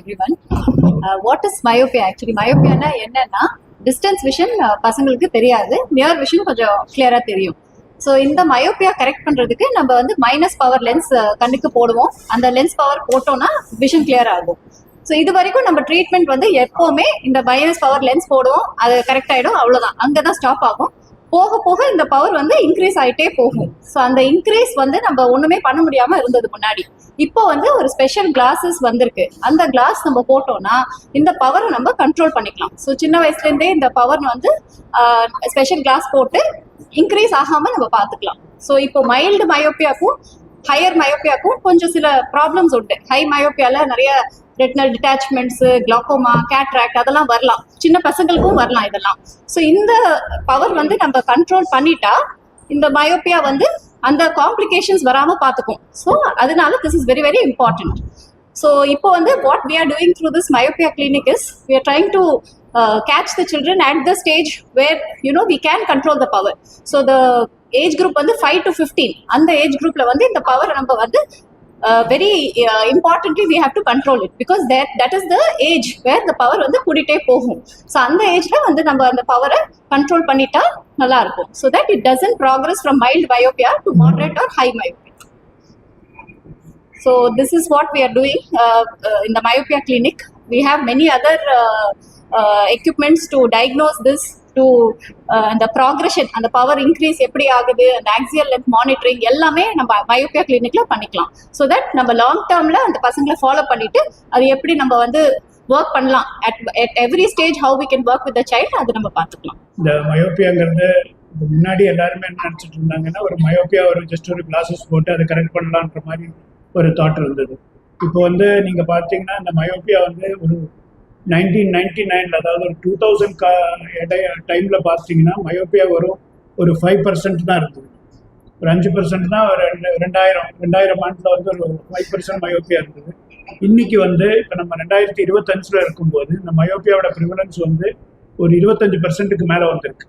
Every one what is myopia actually மயோபியானா என்னன்னா distance vision uh, பசங்களுக்கு தெரியாது. நியர் விஷன் கொஞ்சம் கிளியரா தெரியும். ஸோ இந்த மயோபியா கரெக்ட் பண்றதுக்கு நம்ம வந்து மைனஸ் பவர் லென்ஸ் கண்ணுக்கு போடுவோம். அந்த லென்ஸ் பவர் போட்டோம்னா விஷன் கிளியர் ஆகும். ஸோ இது வரைக்கும் நம்ம ட்ரீட்மெண்ட் வந்து எப்போவுமே இந்த மைனஸ் பவர் லென்ஸ் போடுவோம். அது கரெக்ட் ஆயிடும். அவ்வளோதான் அங்கே தான் ஸ்டாப் ஆகும். போக போக இந்த பவர் வந்து இன்க்ரீஸ் ஆயிட்டே போகும். ஸோ அந்த இன்க்ரீஸ் வந்து நம்ம ஒன்றுமே பண்ண முடியாமல் இருந்தது முன்னாடி. இப்போ வந்து ஒரு ஸ்பெஷல் கிளாஸஸ் வந்திருக்கு. அந்த கிளாஸ் நம்ம போட்டோம்னா இந்த பவரை நம்ம கண்ட்ரோல் பண்ணிக்கலாம். ஸோ சின்ன வயசுல இருந்தே இந்த பவர் வந்து ஸ்பெஷல் கிளாஸ் போட்டு இன்க்ரீஸ் ஆகாம நம்ம பார்த்துக்கலாம். ஸோ இப்போ மைல்டு மயோப்பியாக்கும் ஹையர் மயோப்பியாக்கும் கொஞ்சம் சில ப்ராப்ளம்ஸ் உண்டு. ஹை மயோப்பியால நிறைய ரெட்டினல் டிட்டாச்மெண்ட்ஸ் கிளாக்கோமா கேட்ராக்ட் அதெல்லாம் வரலாம். சின்ன பசங்களுக்கும் வரலாம் இதெல்லாம். ஸோ இந்த பவர் வந்து நம்ம கண்ட்ரோல் பண்ணிட்டா இந்த மயோப்பியா வந்து அந்த காம்ப்ளிகேஷன்ஸ் வராமல் பார்த்துக்கும். ஸோ அதனால this is very very important so இப்போ வந்து what we are doing through this myopia clinic is we are trying to catch the children at the stage where you know we can control the power so the age group வந்து five to fifteen அந்த age குரூப்ல வந்து இந்த power நம்ம வந்து very importantly we have to control it because that that is the age where the power வந்து கூட்டிகிட்டே போகும். ஸோ அந்த ஏஜ்ல வந்து நம்ம அந்த பவரை கண்ட்ரோல் பண்ணிட்டா நல்லா இருக்கும் so that it doesn't progress from mild myopia to moderate or high myopia so this is what we are doing இந்த myopia clinic the myopia clinic. We have many other uh, uh, equipments to diagnose this to uh, அந்த progression அந்த power increase எப்படி ஆகுது அந்த axial length monitoring எல்லாமே நம்ம myopia கிளினிக்ல பண்ணிக்கலாம். ஸோ தட் நம்ம லாங் டேர்ம்ல அந்த பசங்களை ஃபாலோ பண்ணிட்டு அது எப்படி நம்ம வந்து ஒர்க் பண்ணலாம். At every stage how we can work with the child அது நம்ம பார்த்துக்கலாம். இந்த மயோப்பியாங்கிறது இப்போ முன்னாடி எல்லாருமே என்ன நினச்சிட்டு இருந்தாங்கன்னா ஒரு மயோப்பியா ஒரு ஜஸ்ட் ஒரு கிளாஸஸ் போட்டு அதை கரெக்ட் பண்ணலான்ற மாதிரி ஒரு தாட் இருந்தது. இப்போ வந்து நீங்கள் பார்த்தீங்கன்னா இந்த மயோப்பியா வந்து ஒரு நைன்டீன் நைன்டி நைன்ல அதாவது ஒரு டூ தௌசண்ட் கா டைமில் பார்த்தீங்கன்னா மயோப்பியா வரும் ஒரு ஃபைவ் பர்சன்ட் தான் இருந்தது. ஒரு அஞ்சு பர்சன்ட் தான் ஒரு ரெண்டு ரெண்டாயிரம் ரெண்டாயிரம் ஆண்டில் வந்து ஒரு ஃபைவ் பர்சன்ட் மயோப்பியா இருந்தது. இன்னைக்கு வந்து இப்போ நம்ம ரெண்டாயிரத்தி இருபத்தஞ்சில் இருக்கும்போது இந்த மயோப்பியாவோட ப்ரிவலன்ஸ் வந்து ஒரு இருபத்தஞ்சு பர்சன்ட்டுக்கு மேலே வந்திருக்கு.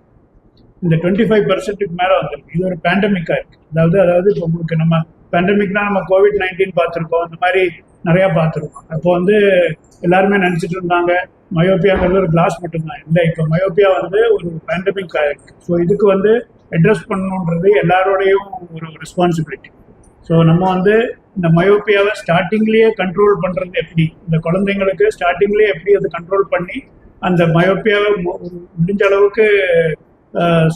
இந்த டுவெண்ட்டி ஃபைவ் பர்சன்ட்டுக்கு மேலே வந்திருக்கு. இது ஒரு பேண்டமிக்காக இருக்கு. அதாவது அதாவது இப்போ உங்களுக்கு நம்ம பேண்டமிக்னா நம்ம கோவிட் நைன்டீன் பார்த்துருக்கோம். அந்த மாதிரி நிறையா பார்த்துருக்கோம். அப்போ வந்து எல்லாருமே நினச்சிட்டு இருந்தாங்க மயோப்பியாங்கிறது ஒரு கிளாஸ் மட்டும்தான். இல்லை இப்போ மயோப்பியா வந்து ஒரு பேண்டமிக்காக இருக்கு. ஸோ இதுக்கு வந்து அட்ரஸ் பண்ணணுன்றது எல்லாரோடையும் ஒரு ரெஸ்பான்சிபிலிட்டி ஸோ நம்ம வந்து இந்த மயோப்பியாவை ஸ்டார்டிங்லேயே கண்ட்ரோல் பண்ணுறது எப்படி? இந்த குழந்தைங்களுக்கு ஸ்டார்டிங்லேயே எப்படி அதை கண்ட்ரோல் பண்ணி அந்த மயோப்பியாவை மு- முடிஞ்ச அளவுக்கு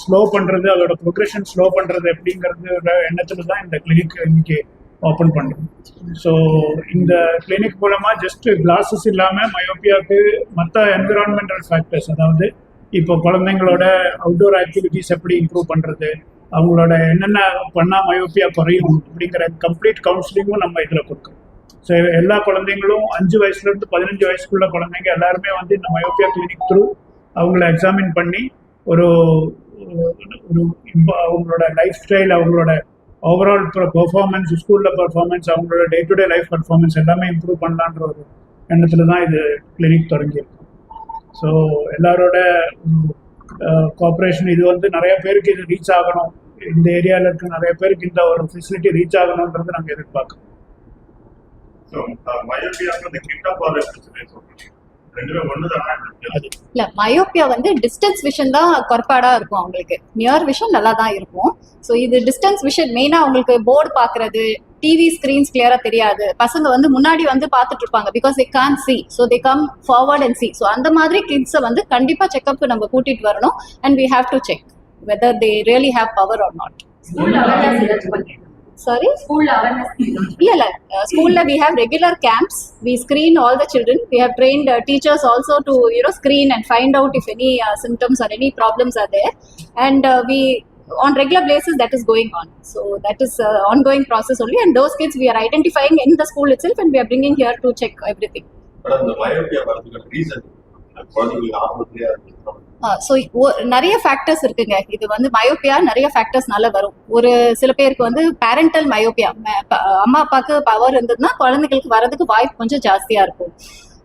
ஸ்லோ பண்ணுறது அதோட ப்ரொக்ரெஷன் ஸ்லோ பண்ணுறது எப்படிங்கிறது எண்ணத்தில் தான் இந்த கிளினிக் இன்னைக்கு ஓப்பன் பண்ணுறோம் ஸோ இந்த கிளினிக் மூலமாக ஜஸ்ட் கிளாஸஸ் இல்லாமல் மயோப்பியாவுக்கு மற்ற என்விரான்மெண்டல் ஃபேக்டர்ஸ் அதாவது இப்போ குழந்தைங்களோட அவுட்டோர் ஆக்டிவிட்டீஸ் எப்படி இம்ப்ரூவ் பண்ணுறது அவங்களோட என்னென்ன பண்ணால் மயோப்பியா குறையும் அப்படிங்கிற கம்ப்ளீட் கவுன்சிலிங்கும் நம்ம இதில் கொடுக்குறோம் ஸோ எல்லா குழந்தைங்களும் அஞ்சு வயசுலேருந்து பதினஞ்சு வயசுக்குள்ள குழந்தைங்க எல்லாருமே வந்து இந்த மயோப்பியா கிளினிக் த்ரூ அவங்கள எக்ஸாமின் பண்ணி ஒரு ஒரு இம்பா அவங்களோட லைஃப் ஸ்டைல் அவங்களோட ஓவரால் பர்ஃபார்மன்ஸ் ஸ்கூலில் பர்ஃபார்மன்ஸ் அவங்களோட day to day life performance எல்லாமே இம்ப்ரூவ் பண்ணலான்ற ஒரு எண்ணத்தில் தான் இது கிளினிக் தொடங்கியிருக்கோம் ஸோ எல்லாரோட கோஆப்ரேஷன் இது வந்து நிறைய பேருக்கு இது ரீச் ஆகணும். இந்த ஏரியாவில் இருக்க நிறைய பேருக்கு இந்த ஒரு ஃபெசிலிட்டி ரீச் ஆகணுன்றது நாங்கள் எதிர்பார்க்குறோம். இல்ல மயோப்பியா வந்து டிஸ்டன்ஸ் விஷன் தான் குறைபாடா இருக்கும் அவங்களுக்கு. நியர் விஷன் நல்லா தான் இருக்கும். ஸோ இது டிஸ்டன்ஸ் விஷன் மெயினா அவங்களுக்கு போர்டு பாக்குறது டிவி ஸ்கிரீன்ஸ் கிளியரா தெரியாது. பசங்க வந்து முன்னாடி வந்து பார்த்துட்டு இருப்பாங்க. Because they can't see so they come forward and see so அந்த மாதிரி கிட்ஸை வந்து கண்டிப்பா செக்அப் நம்ம கூட்டிட்டு வரணும். And we have to check whether they really have power or not. Sorry? School awareness. yeah, uh, school we have regular camps. We screen all the children. We have trained uh, teachers also to you know screen and find out if any uh, symptoms or any problems are there, and uh, we on regular basis that is going on so that is uh, ongoing process only and those kids we are identifying in the school itself and we are bringing here to check everything but the myopia reason so நிறைய factors இருக்குங்க. இது வந்து myopia நிறைய ஃபேக்டர்ஸ்னால வரும். ஒரு சில பேருக்கு வந்து பேரண்டல் மயோப்பியா அம்மா அப்பாவுக்கு பவர் இருந்ததுன்னா குழந்தைங்களுக்கு வரதுக்கு வாய்ப்பு கொஞ்சம் ஜாஸ்தியா இருக்கும்.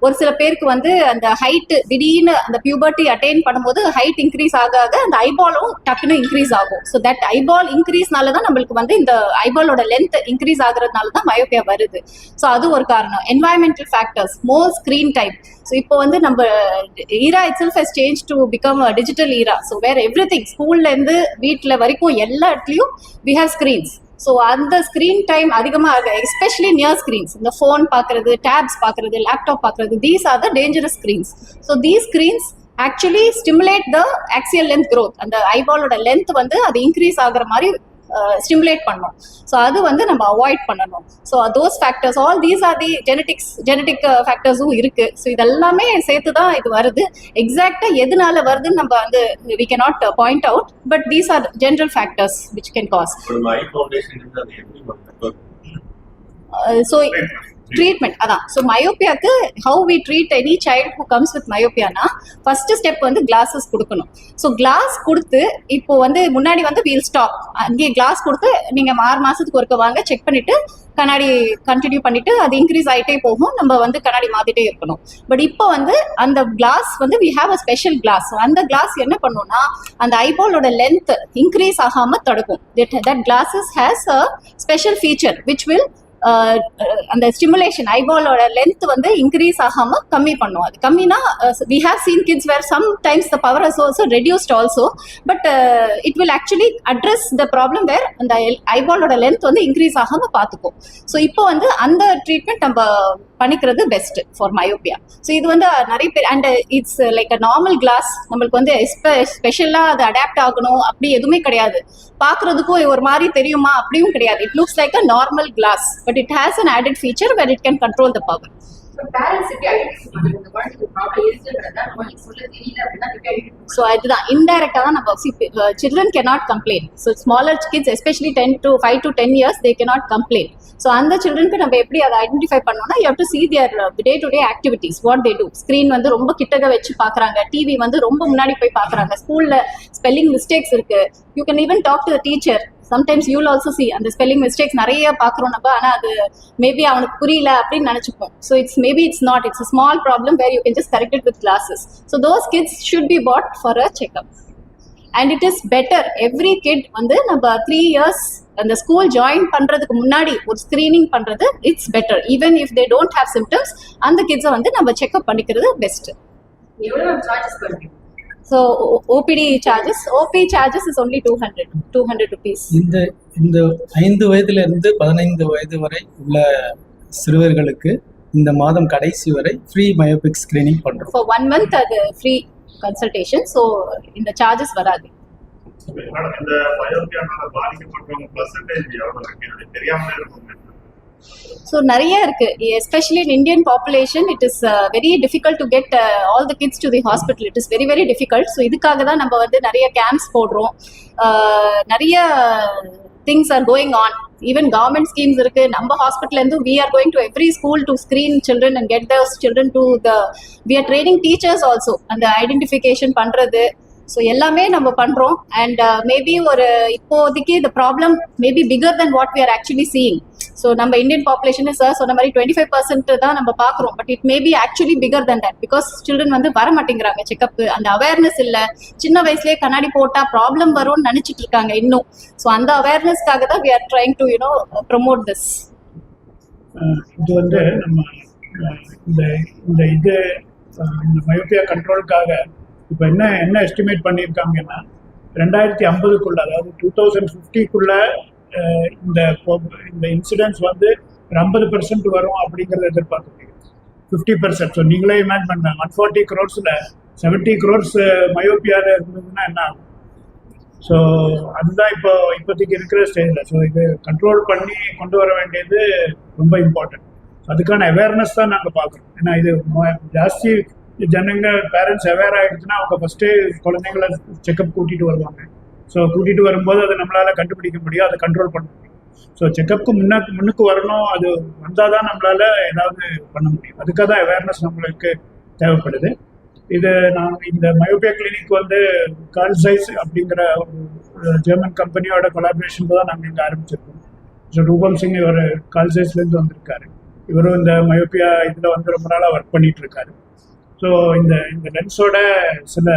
ஒரு சில பேருக்கு வந்து அந்த ஹைட் திடீர்னு அந்த பியூபர்ட்டி அட்டைன் பண்ணும்போது ஹைட் இன்க்ரீஸ் ஆக ஆக அந்த ஐபாலும் டக்குன்னு இன்க்ரீஸ் ஆகும். ஸோ தட் ஐபால் இன்க்ரீஸ்னால தான் நம்மளுக்கு வந்து இந்த ஐபாலோட லென்த் இன்க்ரீஸ் ஆகுறதுனால தான் மயோபியா வருது. ஸோ அது ஒரு காரணம். Environmental factors more screen type so இப்போ வந்து நம்ம era itself has change to become digital era so where everything ஸ்கூல்லேருந்து வீட்டில் வரைக்கும் எல்லா இடத்துலையும் வி ஹவ் ஸ்க்ரீன்ஸ் ஸோ அந்த ஸ்க்ரீன் டைம் அதிகமாக எஸ்பெஷலி நியர் ஸ்க்ரீன்ஸ் இந்த ஃபோன் பார்க்குறது டேப்ஸ் பார்க்குறது லேப்டாப் பார்க்குறது these are the dangerous screens so these screens actually stimulate the axial length growth அந்த ஐபாலோட லென்த் வந்து அது இன்க்ரீஸ் ஆகுற மாதிரி ஸ்டிமுலேட் பண்ணும் ஸோ அது வந்து நம்ம அவாய்ட் பண்ணணும். So those factors all these are the genetics genetic ஃபேக்டர்ஸும் இருக்கு. ஸோ இதெல்லாமே சேர்த்து தான் இது வருது. எக்ஸாக்டா எதனால வருதுன்னு நம்ம வந்து we not point out but these are general factors which can cause so treatment அதான். So மயோபியாக்கு how we treat any child who comes with மயோப்பியானா first step வந்து கிளாஸஸ் கொடுக்கணும். ஸோ கிளாஸ் கொடுத்து இப்போ வந்து முன்னாடி வந்து வீல் ஸ்டாப் அங்கேயே கிளாஸ் கொடுத்து நீங்க ஆறு மாசத்துக்கு ஒருக்க வாங்க செக் பண்ணிட்டு கண்ணாடி கண்டினியூ பண்ணிட்டு அது இன்க்ரீஸ் ஆகிட்டே போகும். நம்ம வந்து கண்ணாடி மாத்திட்டே இருக்கணும். பட் இப்போ வந்து அந்த கிளாஸ் வந்து we have a special glass அந்த கிளாஸ் என்ன பண்ணும்னா அந்த ஐபாலோட லென்த் இன்க்ரீஸ் ஆகாம தடுக்கும். That glasses has a special feature which will அந்த ஸ்டிமுலேஷன் ஐபாலோட லென்த் வந்து இன்க்ரீஸ் ஆகாம கம்மி பண்ணும். அது கம்மினா we have seen kids where sometimes the power has also reduced also but it will actually address the problem where அந்த ஐபாலோட length வந்து இன்க்ரீஸ் ஆகாம பார்த்துக்கும் ஸோ இப்போ வந்து அந்த ட்ரீட்மெண்ட் நம்ம பண்ணிக்கிறது பெஸ்ட் ஃபார் மயோபியா ஸோ இது வந்து நிறைய பேர் and it's like a normal glass நம்மளுக்கு வந்து ஸ்பெஷலாக அது அடாப்ட் ஆகணும். அப்படி எதுவுமே கிடையாது. பார்க்கறதுக்கும் ஒரு மாதிரி தெரியுமா? அப்படியும் கிடையாது. It looks like a normal glass but it has an added feature where it can control the power so அதுதான் இன்டைரக்டாக தான் நம்ம children cannot complain. So smaller kids especially ten to five to ten years they cannot complain. So அந்த சில்ட்ரனுக்கு நம்ம எப்படி அதை identify பண்ணோம்னா you do see their day to day activities what they do screen வந்து ரொம்ப கிட்டக வச்சு பார்க்குறாங்க டிவி வந்து ரொம்ப முன்னாடி போய் பார்க்குறாங்க ஸ்கூலில் ஸ்பெல்லிங் மிஸ்டேக்ஸ் இருக்கு. You can even talk to the teacher sometimes you'll also see அந்த ஸ்பெல்லிங் மிஸ்டேக்ஸ் நிறைய பார்க்குறோம் நம்ம ஆனால் அது மேபி அவனுக்கு புரியல அப்படின்னு நினச்சிப்போம். So it's maybe it's not it's small problem where you can just corrected with glasses so those kids should be brought for a checkup and it is better every kid வந்து நம்ம three years அந்த school join பண்றதுக்கு முன்னாடி ஒரு screening பண்றது it's better even if they don't have symptoms அந்த கிட்ஸை வந்து நம்ம செக்அப் பண்ணிக்கிறது பெஸ்ட் எவ்வளவு சார்ஜஸ் பண்ணுறீங்க so OPD charges OP charges is only two hundred two hundred rupees இந்த இந்த ஐந்து வயதுல இருந்து பதினைந்து வயது வரை உள்ள சிறுவர்களுக்கு இந்த மாதம் கடைசி வரை ஃப்ரீ மயோபிக் ஸ்கிரீனிங் பண்றோம். ஃபார் ஒன் மந்த் அது ஃப்ரீ கன்சல்டேஷன் ஸோ இந்த சார்ஜஸ் வராது. மேடம் இந்த பயோபியானால பாதிக்கப்பட்டவங்க பர்சன்டேஜ் எவ்வளவு இருக்கு? எனக்கு தெரியாமலே இருக்கும். ஸோ நிறைய இருக்கு. Especially in Indian population it is very difficult to get all the kids to the hospital it is very very difficult so இதுக்காக தான் நம்ம வந்து நிறைய கேம்ப்ஸ் போடுறோம். நிறைய things are going on even government schemes இருக்கு. நம்ம ஹாஸ்பிட்டல் இருந்து we are going to every school to screen children and get those children to the we are training teachers also அந்த ஐடென்டிஃபிகேஷன் பண்றது. ஸோ எல்லாமே நம்ம பண்றோம். அண்ட் மேபி ஒரு இப்போதைக்கு இந்த problem maybe bigger than what we are actually seeing so நம்ம Indian population sir சொன்ன மாதிரி டுவெண்ட்டி ஃபைவ் பர்சன்ட் தான் நம்ம பார்க்குறோம். But it maybe actually bigger than that because children வந்து வர மாட்டேங்கிறாங்க செக்அப் அந்த அவேர்னஸ் இல்லை. சின்ன வயசுலேயே கண்ணாடி போட்டா ப்ராப்ளம் வரும்னு நினைச்சிட்டு இருக்காங்க இன்னும். ஸோ அந்த அவேர்னஸ்க்காக தான் we are trying to you know promote this இது வந்து நம்ம இந்த இந்த இது இந்த மயோபியா கண்ட்ரோலுக்காக இப்போ என்ன என்ன எஸ்டிமேட் பண்ணியிருக்காங்கன்னா ரெண்டாயிரத்தி ஐம்பதுக்குள்ள அதாவது டூ தௌசண்ட் ஃபிஃப்டிக்குள்ள இந்த இந்த இன்சிடென்ட்ஸ் வந்து ஒரு ஐம்பது பெர்சன்ட் வரும் அப்படிங்கிறத எதிர்பார்க்க முடியும் ஃபிஃப்டி பெர்சன்ட் ஸோ நீங்களே இமேஜ் பண்ண ஒன் ஃபார்ட்டி க்ரோர்ஸில் செவன்ட்டி க்ரோர்ஸ் மயோபியாவில் இருந்ததுன்னா என்ன ஆகும்? ஸோ அதுதான் இப்போ இப்போதைக்கு இருக்கிற ஸ்டேஜில் ஸோ இது கண்ட்ரோல் பண்ணி கொண்டு வர வேண்டியது ரொம்ப இம்பார்ட்டன்ட் அதுக்கான அவேர்னஸ் தான் நாங்கள் பார்க்குறோம். ஏன்னா இது ஜாஸ்தி ஜனங்க பேரண்ட்ஸ் அவேர் ஆகிடுச்சுன்னா அவங்க ஃபஸ்ட்டே குழந்தைங்கள செக்கப் கூட்டிகிட்டு வருவாங்க. ஸோ கூட்டிகிட்டு வரும்போது அதை நம்மளால் கண்டுபிடிக்க முடியும் அதை கண்ட்ரோல் பண்ண முடியும். ஸோ செக்கப்புக்கு முன்ன முன்னுக்கு வரணும் அது வந்தால் தான் நம்மளால் ஏதாவது பண்ண முடியும். அதுக்காக தான் அவேர்னஸ் நம்மளுக்கு தேவைப்படுது. இது நான் இந்த மயோபியா கிளினிக் வந்து கால்சைஸ் அப்படிங்கிற ஒரு ஜெர்மன் கம்பெனியோட கொலாபரேஷன் தான் நாங்கள் இங்கே ஆரம்பிச்சிருக்கோம். ஸோ ரூபம் சிங் இவர் கால்சைஸ்லேருந்து வந்திருக்காரு. இவரும் இந்த மயோபியா இதில் வந்து ரொம்ப நாளாக ஒர்க் பண்ணிட்டு இருக்காரு. ஸோ இந்த இந்த லென்ஸோட சில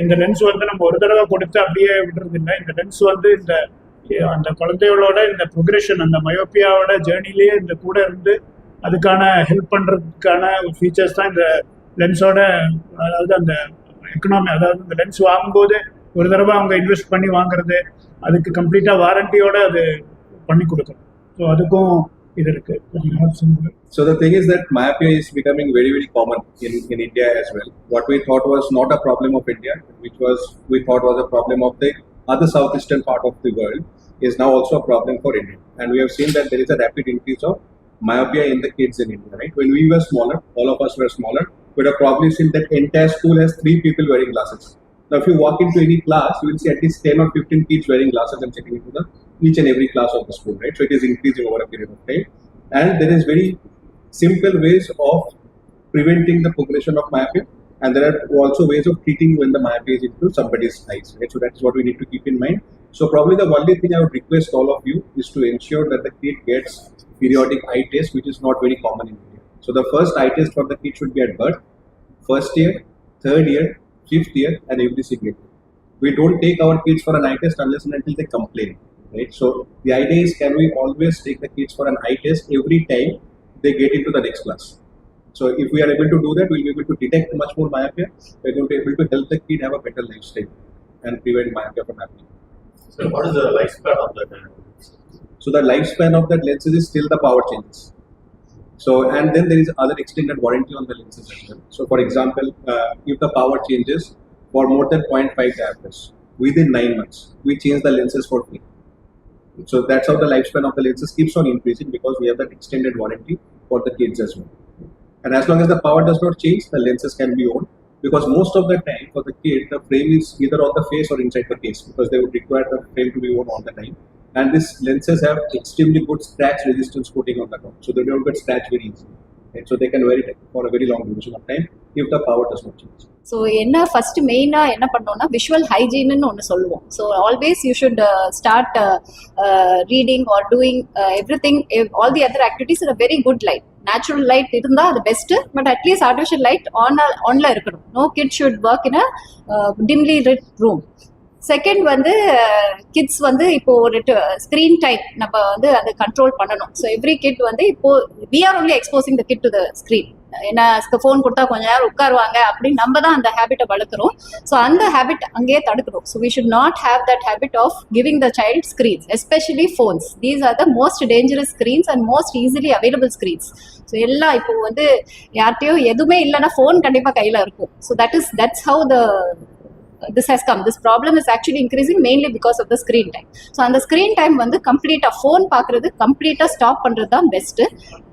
இந்த லென்ஸ் வந்து நம்ம ஒரு தடவை கொடுத்து அப்படியே விடுறது இல்லை இந்த லென்ஸ் வந்து இந்த அந்த குழந்தைகளோட இந்த ப்ரொக்ரெஷன் அந்த மயோப்பியாவோட ஜேர்னிலேயே இந்த கூட இருந்து அதுக்கான ஹெல்ப் பண்ணுறதுக்கான ஃபீச்சர்ஸ் தான் இந்த லென்ஸோட அதாவது அந்த எக்கனாமி அதாவது இந்த லென்ஸ் வாங்கும்போது ஒரு தடவை அவங்க இன்வெஸ்ட் பண்ணி வாங்குறது அதுக்கு கம்ப்ளீட்டாக வாரண்டியோட அது பண்ணி கொடுக்கணும் ஸோ அதுக்கும் So the thing is that myopia is becoming very, very common in, in India as well. What we thought was not a problem of India, which was we thought was a problem of the other southeastern part of the world, is now also a problem for India. And we have seen that there is a rapid increase of myopia in the kids in India, right? When we were smaller, all of us were smaller, we have probably seen that entire school has three people wearing glasses. Now, if you walk into any class, you will see at least 10 or 15 kids wearing glasses and sitting into the each and every class of the school, right? So it is increasing over a period of time. And there is very simple ways of preventing the progression of myopia. And there are also ways of treating when the myopia is into somebody's eyes, right? So that's what we need to keep in mind. So probably the only thing I would request all of you is to ensure that the kid gets periodic eye test, which is not very common in India. So the first eye test for the kid should be at birth, first year, third year, fifth year, and every single year. We don't take our kids for an eye test unless and until they complain, right? So the idea is, can we always take the kids for an eye test every time they get into the next class? So if we are able to do that, we'll be able to detect much more myopia. We're going to be able to help the kid have a better lifestyle and prevent myopia from happening. So what is the lifespan of that? So the lifespan of that lenses is still the power changes. So and then there is other extended warranty on the lenses as well. So for example, uh, if the power changes for more than 0.5 diopters within nine months, we change the lenses for free. So that's how the lifespan of the lenses keeps on increasing because we have that extended warranty for the kids as well. And as long as the power does not change, the lenses can be owned because most of the time for the kid, the frame is either on the face or inside the case because they would require the frame to be worn all the time. And these lenses have extremely good scratch resistance coating on the top, so they don't get scratched very easily. So they can wear it for a very long duration of time if the power does not change. So என்ன first மெயினாக என்ன பண்ணோம்னா visual ஹைஜீன்னு ஒன்று சொல்லுவோம். So always you should start reading or doing everything all the other activities in very good light natural light இருந்தால் அது best but at least artificial light on ஆன்ல இருக்கணும். No kid should work in a dimly lit room second வந்து kids வந்து இப்போ ஒரு screen time நம்ம வந்து அதை கண்ட்ரோல் பண்ணணும். ஸோ எவ்ரி கிட் வந்து இப்போ we are only exposing the kid to the screen என்ன ஃபோன் கொடுத்தா கொஞ்ச நேரம் உட்காருவாங்க அப்படின்னு நம்ம தான் அந்த ஹேபிட்டை வளர்க்குறோம். ஸோ அந்த ஹேபிட் அங்கேயே தடுக்கணும். So we should not have that habit of giving the child screens especially phones these are the most dangerous screens and most easily available screens so எல்லாம் இப்போ வந்து யார்கிட்டயோ எதுவுமே இல்லைன்னா ஃபோன் கண்டிப்பாக கையில் இருக்கும். So that is that's how the this has come. This problem is actually increasing mainly because of the screen time. So அந்த ஸ்க்ரீன் டைம் வந்து கம்ப்ளீட்டாக ஃபோன் பார்க்குறது கம்ப்ளீட்டாக ஸ்டாப் பண்ணுறது தான் பெஸ்ட்டு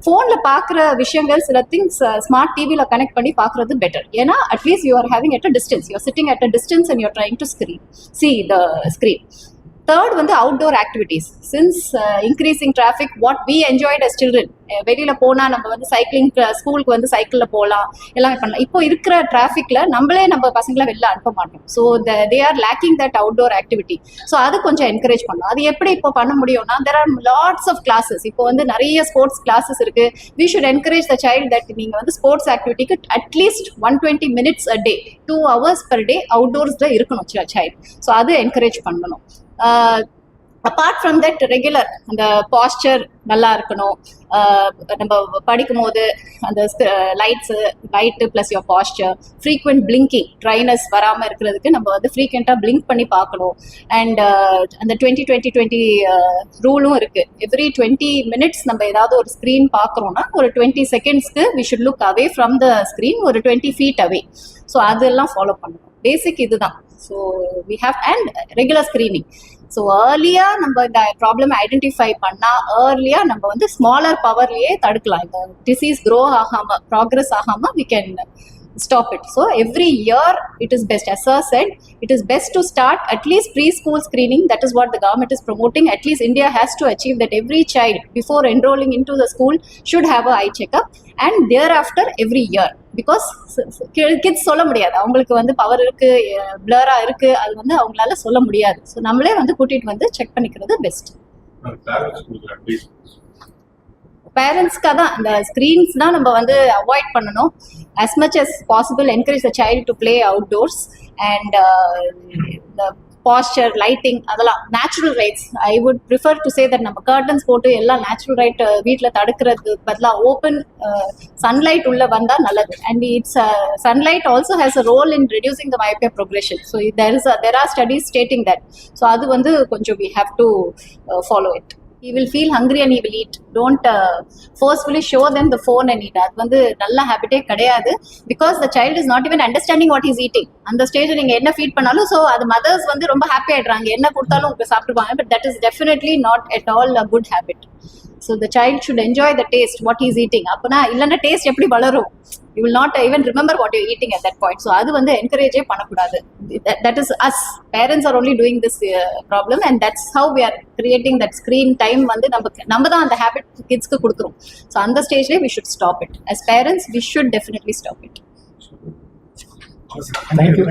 ஃபோனில் பார்க்குற விஷயங்கள் சில திங்ஸ் ஸ்மார்ட் டிவியில் கனெக்ட் பண்ணி பார்க்குறது பெட்டர் ஏன்னா at least you are having at a distance you sitting at a distance and you're trying to screen see the screen third வந்து outdoor activities since increasing traffic what we enjoyed as children வெளியில் போனால் நம்ம வந்து cycling ஸ்கூலுக்கு uh, வந்து சைக்கிளில் போகலாம் எல்லாமே பண்ணலாம். இப்போ இருக்கிற டிராஃபிக்கில் நம்மளே நம்ம பசங்களை வெளில அனுப்ப மாட்டோம். So they are lacking that outdoor activity so அது கொஞ்சம் என்கரேஜ் பண்ணலாம் அது எப்படி இப்போ பண்ண முடியும்னா there are lots of classes இப்போ வந்து நிறைய ஸ்போர்ட்ஸ் கிளாஸஸ் இருக்கு. We should encourage the child that நீங்கள் வந்து sports ஆக்டிவிட்டிக்கு at least one twenty minutes a day two hours per day அவுட்டோர்ஸில் இருக்கணும் சைல்ட் ஸோ அது என்கரேஜ் பண்ணணும். அப்பார்ட் ஃப்ரம் தட் ரெகுலர் அந்த பாஸ்டர் நல்லா இருக்கணும். Uh, நம்ம படிக்கும் போது அந்த lights light plus your posture frequent blinking dryness வராமல் இருக்கிறதுக்கு நம்ம வந்து ஃப்ரீக்வெண்ட்டாக பிளிங்க் பண்ணி பார்க்கணும். அண்ட் uh, அந்த டுவெண்ட்டி டுவெண்ட்டி டுவெண்ட்டி ரூலும் இருக்குது எவ்ரி டுவெண்ட்டி மினிட்ஸ் நம்ம ஏதாவது ஒரு ஸ்க்ரீன் பார்க்குறோன்னா ஒரு twenty செகண்ட்ஸ்க்கு we should look away from the screen ஒரு டுவெண்ட்டி ஃபீட் அவே ஸோ அதெல்லாம் ஃபாலோ பண்ணணும். பேசிக் இதுதான். So we have and regular screening so ஏர்லியாக நம்ம இந்த ப்ராப்ளம் ஐடென்டிஃபை பண்ணால் ஏர்லியாக நம்ம வந்து ஸ்மாலர் பவர்லேயே தடுக்கலாம். இந்த டிசீஸ் க்ரோ ஆகாமல் ப்ராக்ரஸ் ஆகாமல் we can stop it so every year it is best as sir said it is best to start at least preschool screening that is what the government is promoting at least india has to achieve that every child before enrolling into the school should have a eye checkup and thereafter every year because kids சொல்ல முடியாது அவங்களுக்கு வந்து power இருக்கு பிளரா இருக்கு அது வந்து அவங்களால சொல்ல முடியாது ஸோ நம்மளே வந்து கூட்டிட்டு வந்து செக் பண்ணிக்கிறது best Private schools are at least பேரண்ட்ஸ்க்காக தான் இந்த ஸ்க்ரீன்ஸ் தான் நம்ம வந்து அவாய்ட் பண்ணணும். As much as possible encourage the child to play outdoors and இந்த பாஸ்டர் லைட்டிங் அதெல்லாம் natural rights I would prefer to say that நம்ம கர்டன்ஸ் போட்டு எல்லாம் நேச்சுரல் ரைட் வீட்டில் தடுக்கிறது பதிலாக ஓப்பன் சன்லைட் உள்ள வந்தால் நல்லது. And it's sunlight also has a role in reducing the myopia progression so there is there are studies stating that so அது வந்து கொஞ்சம் we have to follow it you will feel hungry and you will eat don't forcefully show then the phone and eat அது வந்து நல்ல ஹேபிட்டே கிடையாது. Because the child is not even understanding what is eating அந்த stage நீங்க என்ன feet பண்ணாலும் so அது மதர்ஸ் வந்து ரொம்ப ஹாப்பி ஆயிடுறாங்க. என்ன கொடுத்தாலும் உங்களுக்கு சாப்பிட்டுப்பாங்க. But that is definitely not at all a good habit so the child should enjoy the taste what is eating அப்போனா இல்லைன்னா டேஸ்ட் எப்படி வளரும்? You will not even remember what you eating at that point so அது வந்து என்கரேஜே பண்ணக்கூடாது. That is as parents are only doing this problem and that's how we are creating that screen time வந்து நமக்கு நம்ம தான் அந்த ஹேபிட் கிட்ஸ்க்கு கொடுக்குறோம். ஸோ அந்த ஸ்டேஜ்லேயே we should stop it as parents we should definitely stop it thank you